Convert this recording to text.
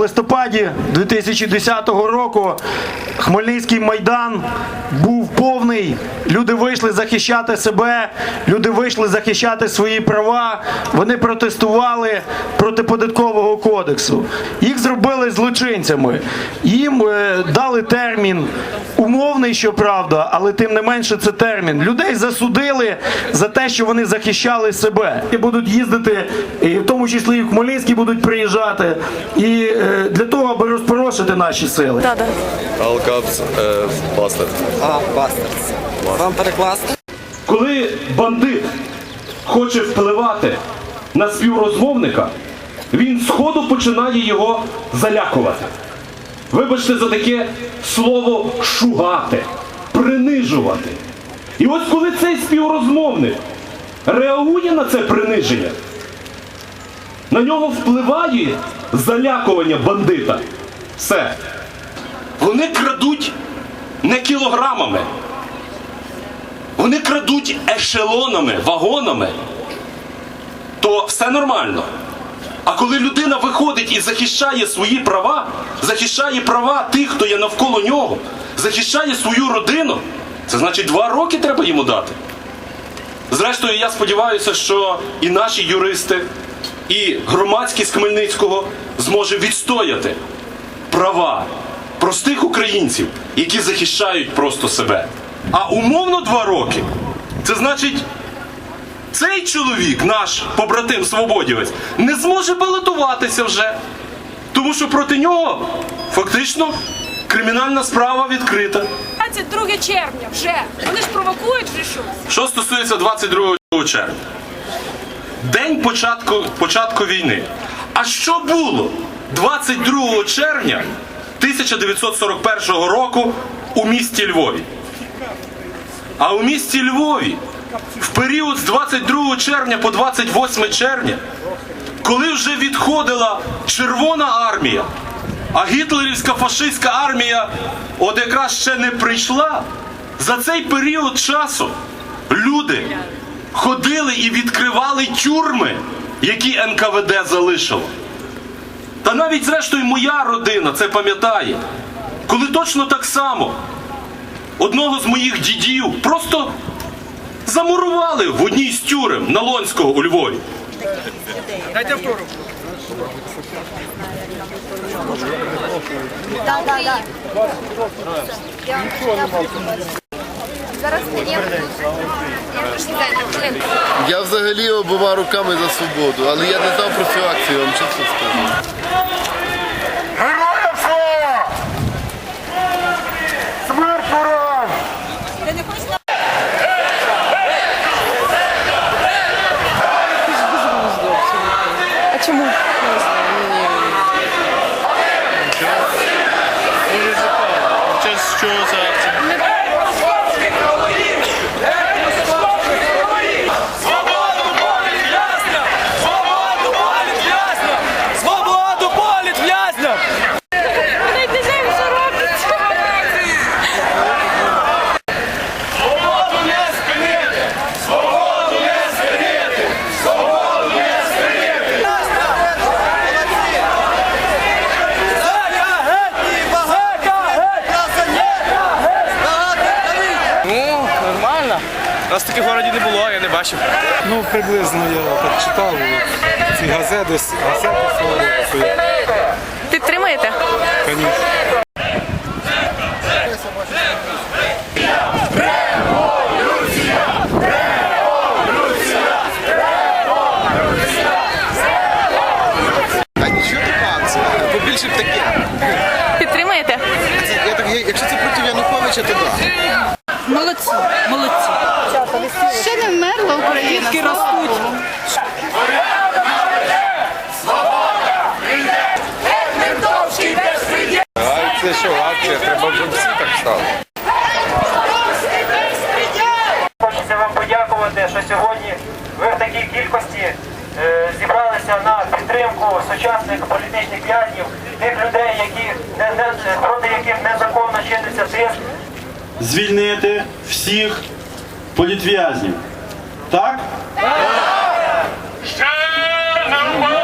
листопаді 2010 року Хмельницький майдан був повний. Люди вийшли захищати себе, люди вийшли захищати свої права. Вони протестували проти податкового кодексу. Їх зробили злочинцями. Їм е, дали термін умовний, щоправда, але тим не менше це термін. Людей засудили за те, що вони захищали себе. І будуть їздити, і в тому числі і в Хмельницький будуть приїжджати. І е, для того, аби розпорошити наші сили. Да, да. Алкапс е, Бастер. А, Бастерс. Вам перекласти? Коли бандит хоче впливати на співрозмовника, він сходу починає його залякувати. Вибачте за таке слово шугати, принижувати. І ось коли цей співрозмовник реагує на це приниження, на нього впливає залякування бандита. Все. Вони крадуть не кілограмами. Вони крадуть ешелонами, вагонами, то все нормально. А коли людина виходить і захищає свої права, захищає права тих, хто є навколо нього, захищає свою родину, це значить два роки треба йому дати. Зрештою, я сподіваюся, що і наші юристи, і громадськість Хмельницького зможе відстояти права простих українців, які захищають просто себе. А умовно два роки це значить, цей чоловік, наш побратим свободівець, не зможе балотуватися вже. Тому що проти нього фактично кримінальна справа відкрита. 22 червня вже. Вони ж провокують вже щось. Що стосується 22 червня, день початку, початку війни. А що було 22 червня 1941 року у місті Львові? А у місті Львові в період з 22 червня по 28 червня, коли вже відходила Червона армія, а гітлерівська фашистська армія от якраз ще не прийшла, за цей період часу люди ходили і відкривали тюрми, які НКВД залишило. Та навіть зрештою моя родина це пам'ятає, коли точно так само одного з моїх дідів просто замурували в одній з тюрем Налонського у Львові. Да, да, да. Я, я Зараз я. Я взагалі обома руками за свободу, але я не знав про цю акцію, я вам чесно скажу. Героям слава! Смерть ворам! Ти не хочеш А чому? Свободу політв'язням! Вони не знають, що роблять. Ну, нормально. Нас таких в городі не було, я не бачив. Ну, приблизно я так читав ці газети, газети свої, Підтримаєте? звісно. Побільше б таке. Підтримаєте? Якщо це проти Януковича, то так. Молодці, молодці. Ще не вмерла Україна. Дітки ростуть. Акція що, акція, треба вже всі так стали. Хочеться вам подякувати, що сьогодні ви в такій кількості е, зібралися на підтримку сучасних політичних в'язнів, тих людей, які не, не, проти яких незаконно чиниться тиск. Звільнити всіх політв'язнів. Так? Ще не вмер!